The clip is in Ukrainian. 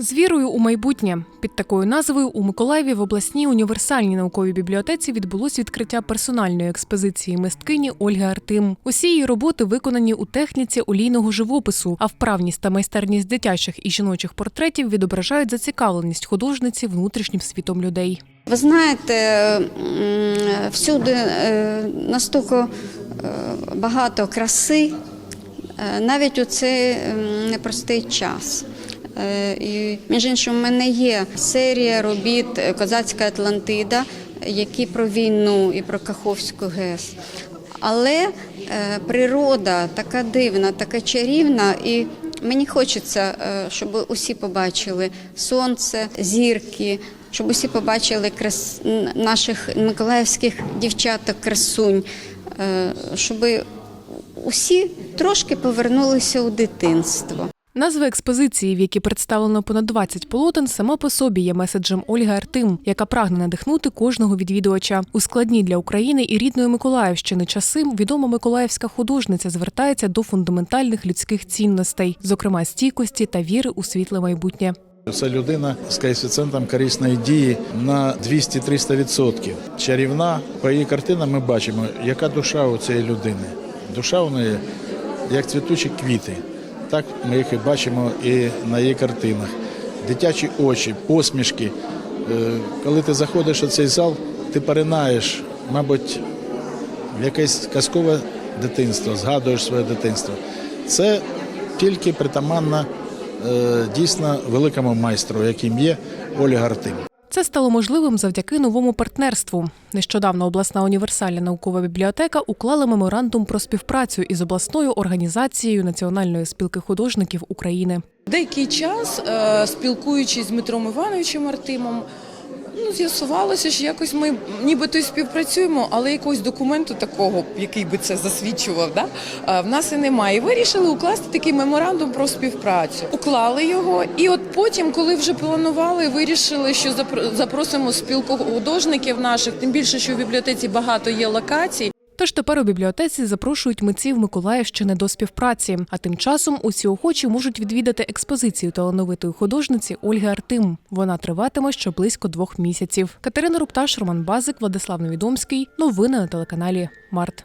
З вірою у майбутнє під такою назвою у Миколаєві в обласній універсальній науковій бібліотеці відбулось відкриття персональної експозиції мисткині Ольги Артим. Усі її роботи виконані у техніці олійного живопису, а вправність та майстерність дитячих і жіночих портретів відображають зацікавленість художниці внутрішнім світом людей. Ви знаєте, всюди е, настільки е, багато краси, е, навіть у цей непростий час. Е, між іншим, у мене є серія робіт Козацька Атлантида, які про війну і про Каховську ГЕС. Але е, природа така дивна, така чарівна, і мені хочеться, е, щоб усі побачили сонце, зірки, щоб усі побачили крас... наших миколаївських дівчаток, красунь, е, щоб усі трошки повернулися у дитинство. Назва експозиції, в якій представлено понад 20 полотен, сама по собі є меседжем Ольги Артим, яка прагне надихнути кожного відвідувача. У складні для України і рідної Миколаївщини часи відома миколаївська художниця звертається до фундаментальних людських цінностей, зокрема стійкості та віри у світле майбутнє. Це людина з коефіцієнтом корисної дії на 200-300%. Чарівна. По її картинам ми бачимо, яка душа у цієї людини. Душа у неї як цвітучі квіти. Так ми їх і бачимо і на її картинах. Дитячі очі, посмішки. Е, Коли ти заходиш у цей зал, ти поринаєш, мабуть, якесь казкове дитинство, згадуєш своє дитинство. Це тільки притаманна е, дійсно великому майстру, яким є Ольга Артим. Це стало можливим завдяки новому партнерству. Нещодавно обласна універсальна наукова бібліотека уклала меморандум про співпрацю із обласною організацією Національної спілки художників України. Деякий час, е, спілкуючись з Дмитром Івановичем Артимом, ну, з'ясувалося, що якось ми нібито співпрацюємо, але якогось документу такого, який би це засвідчував, да? е, в нас і немає. Вирішили укласти такий меморандум про співпрацю. Уклали його, і от потім, коли вже планували, вирішили, що запро- запросимо спілку художників наших, тим більше, що в бібліотеці багато є локацій. Тож тепер у бібліотеці запрошують митців Миколаївщини до співпраці. А тим часом усі охочі можуть відвідати експозицію талановитої художниці Ольги Артим. Вона триватиме ще близько двох місяців. Катерина Рупташ, Роман Базик, Владислав Невідомський. Новини на телеканалі Март.